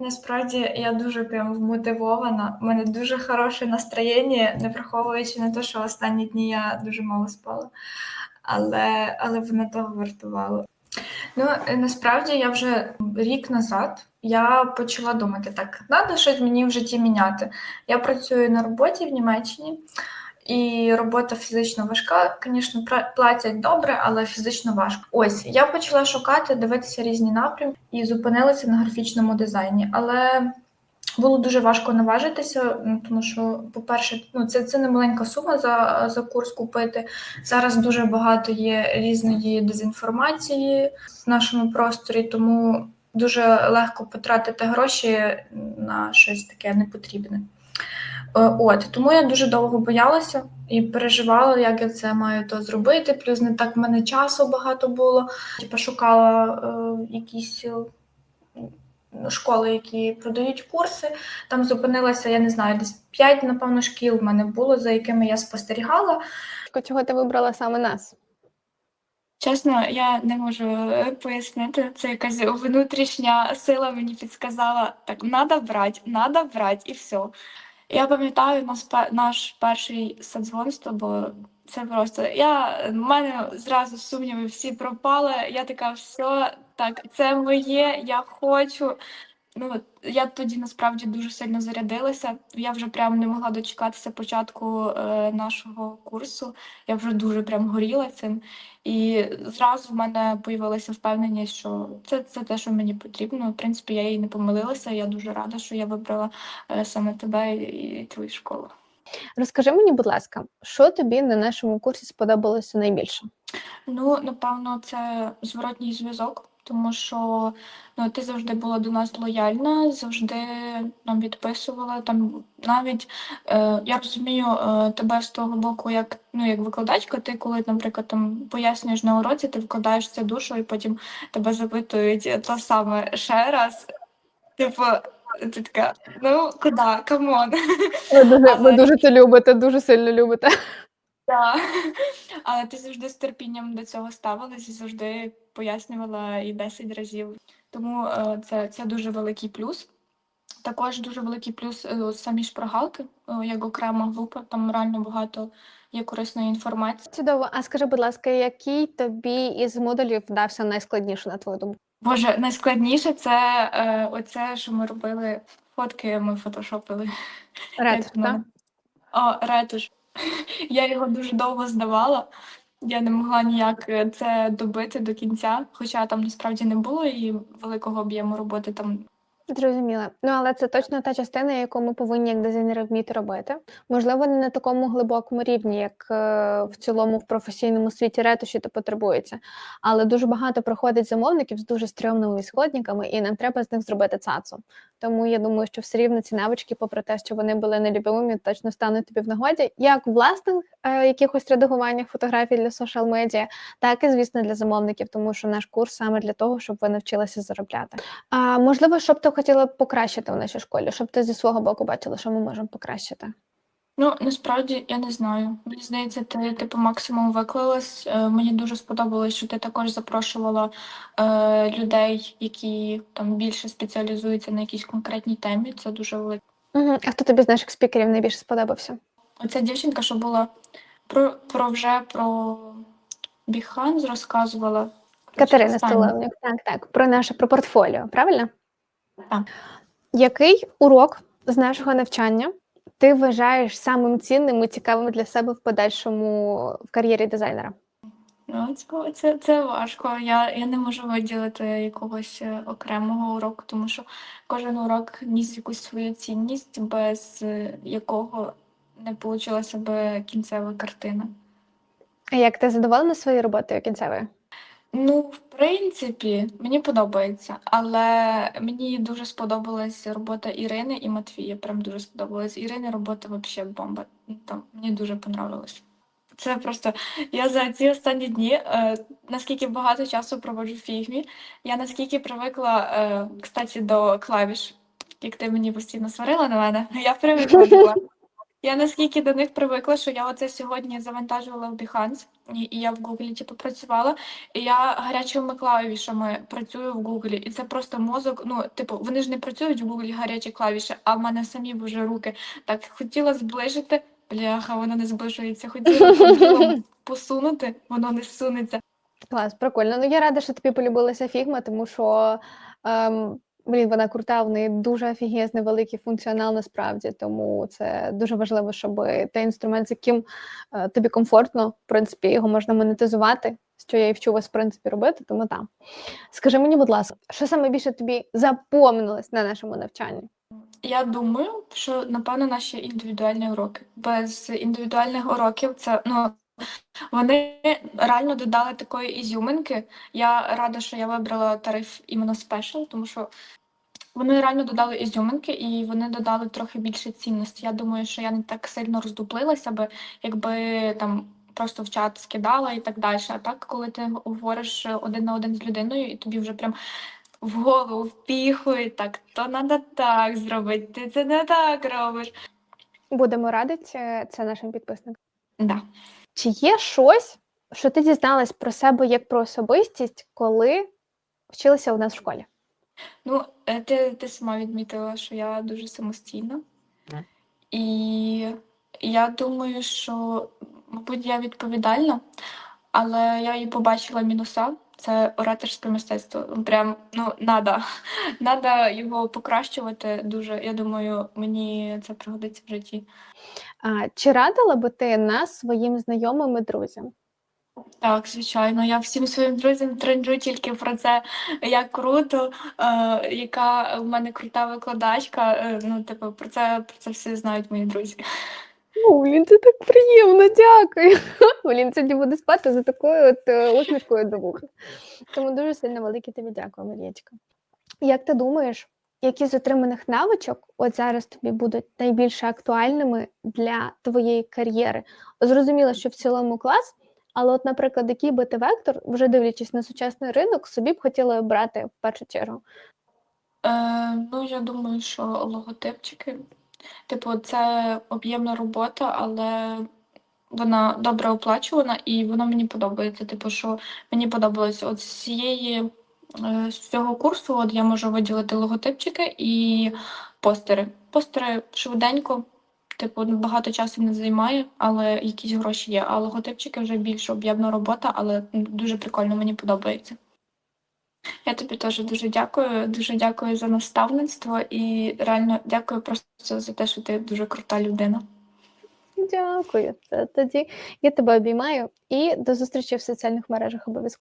Насправді я дуже прям вмотивована. У мене дуже хороше настроєння, не враховуючи на те, що останні дні я дуже мало спала, але, але воно того вартувало. Ну, е, насправді я вже рік назад я почала думати, так, треба щось мені в житті міняти. Я працюю на роботі в Німеччині, і робота фізично важка. Звісно, платять добре, але фізично важко. Ось я почала шукати, дивитися різні напрямки і зупинилася на графічному дизайні. Але було дуже важко наважитися, тому що, по-перше, ну це, це не маленька сума за, за курс купити. Зараз дуже багато є різної дезінформації в нашому просторі, тому дуже легко потратити гроші на щось таке непотрібне. Е, От тому я дуже довго боялася і переживала, як я це маю то зробити. Плюс не так в мене часу багато було. Типа шукала е, якісь е, школи, які продають курси. Там зупинилася, я не знаю, десь 5, напевно, шкіл в мене було, за якими я спостерігала. Чого ти вибрала саме нас? Чесно, я не можу пояснити. Це якась внутрішня сила мені підсказала, так, треба брати, треба брати, і все. Я пам'ятаю наш, наш перший созвон з тобою. Це просто я в мене зразу сумніви всі пропали. Я така, все, так, це моє, я хочу. Ну, я тоді насправді дуже сильно зарядилася. Я вже прям не могла дочекатися початку е, нашого курсу. Я вже дуже прям горіла цим. І зразу в мене появилася впевненість, що це, це те, що мені потрібно. В принципі, я їй не помилилася. Я дуже рада, що я вибрала е, саме тебе і, і твою школу. Розкажи мені, будь ласка, що тобі на нашому курсі сподобалося найбільше? Ну, напевно, це зворотній зв'язок, тому що ну, ти завжди була до нас лояльна, завжди нам відписувала. Там навіть е, я розумію е, тебе з того боку, як ну як викладачка. Ти коли, наприклад, там пояснюєш на уроці, ти вкладаєш це душу, і потім тебе запитують те саме ще раз. Типу, ти така, ну куди, камон. Ви дуже, ви дуже це любите, дуже сильно любите. Так. Але ти завжди з терпінням до цього ставилась і завжди пояснювала і 10 разів. Тому е, це, це дуже великий плюс. Також дуже великий плюс е, самі шпаргалки, е, як окрема група, там реально багато є корисної інформації. Чудово. А скажи, будь ласка, який тобі із модулів вдався найскладніше, на твою думку? Боже, найскладніше це е, оце, що ми робили. Фотки ми фотошопили. Як воно? О, ретуш. Я його дуже довго здавала. Я не могла ніяк е, це добити до кінця, хоча там насправді не було і великого об'єму роботи там. Зрозуміла. Ну, але це точно та частина, яку ми повинні як дизайнери вміти робити. Можливо, не на такому глибокому рівні, як е, в цілому в професійному світі ретуші то потребується. Але дуже багато проходить замовників з дуже стрьомними ісходниками, і нам треба з них зробити цацу. Тому я думаю, що все рівно ці навички, попри те, що вони були нелюбимими, точно стануть тобі в нагоді, як в власних е, якихось редагуваннях фотографій для соціал медіа, так і звісно для замовників, тому що наш курс саме для того, щоб ви навчилися заробляти. А можливо, що б ти хотіла б покращити в нашій школі, щоб ти зі свого боку бачила, що ми можемо покращити. Ну, насправді я не знаю. Мені здається, ти типу максимум виклалась. Е, мені дуже сподобалось, що ти також запрошувала е, людей, які там більше спеціалізуються на якійсь конкретній темі. Це дуже велике. Угу. А хто тобі з наших спікерів найбільше сподобався? Оця дівчинка, що була про, про вже про Біханз розказувала. Катерина. Столовник. Так, так, про наше про портфоліо, правильно? Так. Який урок з нашого навчання ти вважаєш самим цінним і цікавим для себе в подальшому в кар'єрі дизайнера? Ну, це, це, важко. Я, я не можу виділити якогось е, окремого уроку, тому що кожен урок ніс якусь свою цінність, без е, якого не вийшла би кінцева картина. А як ти задоволена своєю роботою кінцевою? Ну, в принципі, мені подобається, але мені дуже сподобалась робота Ірини і Матвія. Прям дуже сподобалась. Ірини робота взагалі бомба. Ну, Там мені дуже понравилось. Це просто я за ці останні дні, е, наскільки багато часу проводжу в фігмі, я наскільки привикла, е, кстати, до клавіш, як ти мені постійно сварила на мене, я привикла до. Я наскільки до них привикла, що я оце сьогодні завантажувала в Behance, і, і я в Гуглі типу, працювала. І я гарячими клавішами працюю в Гуглі. І це просто мозок. Ну, типу, вони ж не працюють в Гуглі гарячі клавіші, а в мене самі вже руки. Так хотіла зближити, бляха, воно не зближується. Хотіла хотіла посунути, воно не сунеться. Клас, прикольно. Ну я рада, що тобі полюбилася фігма, тому що ем, блін, вона крута, в неї дуже офігезний великий функціонал насправді. Тому це дуже важливо, щоб той інструмент, з яким е, тобі комфортно, в принципі, його можна монетизувати, що я і вчу вас в принципі робити. Тому так. Скажи мені, будь ласка, що саме більше тобі запомнилось на нашому навчанні? Я думаю, що напевно наші індивідуальні уроки. Без індивідуальних уроків це ну вони реально додали такої ізюминки. Я рада, що я вибрала тариф іменно спешл, тому що вони реально додали ізюминки і вони додали трохи більше цінності. Я думаю, що я не так сильно роздуплилася би, якби там. Просто в чат скидала і так далі. А так, коли ти говориш один на один з людиною, і тобі вже прям в голову впіхують, так, то треба так зробити, ти це не так робиш. Будемо радити е, це нашим підписникам. Да. Чи є щось, що ти дізналась про себе як про особистість, коли вчилася у нас в школі? Ну, е, ти, ти сама відмітила, що я дуже самостійна. І я думаю, що, мабуть, я відповідальна, але я і побачила мінуса. Це ораторське мистецтво. Прям ну надо. надо його покращувати дуже. Я думаю, мені це пригодиться в житті. А, чи радила би ти нас своїм знайомим і друзям? Так, звичайно, я всім своїм друзям тренджу тільки про це, як круто, е, яка в мене крута викладачка. Е, ну, типу, про це про це все знають мої друзі. Ну, Блін, це так приємно, дякую. Блін, сьогодні буде спати за такою от е, усмішкою до вуха. Тому дуже сильно велике тобі дякую, Мар'ячка. Як ти думаєш, які з отриманих навичок от зараз тобі будуть найбільш актуальними для твоєї кар'єри? Зрозуміло, що в цілому клас, але, от, наприклад, який би ти вектор, вже дивлячись на сучасний ринок, собі б хотіла обрати в першу чергу? Е, ну, я думаю, що логотипчики. Типу, це об'ємна робота, але вона добре оплачувана і воно мені подобається. Типу, що мені подобалось от з цієї е, з цього курсу, от я можу виділити логотипчики і постери. Постери швиденько, типу, багато часу не займає, але якісь гроші є. А логотипчики вже більш об'ємна робота, але дуже прикольно, мені подобається. Я тобі теж дуже дякую. Дуже дякую за наставництво і реально дякую просто за те, що ти дуже крута людина. Дякую. Тоді я тебе обіймаю і до зустрічі в соціальних мережах обов'язково.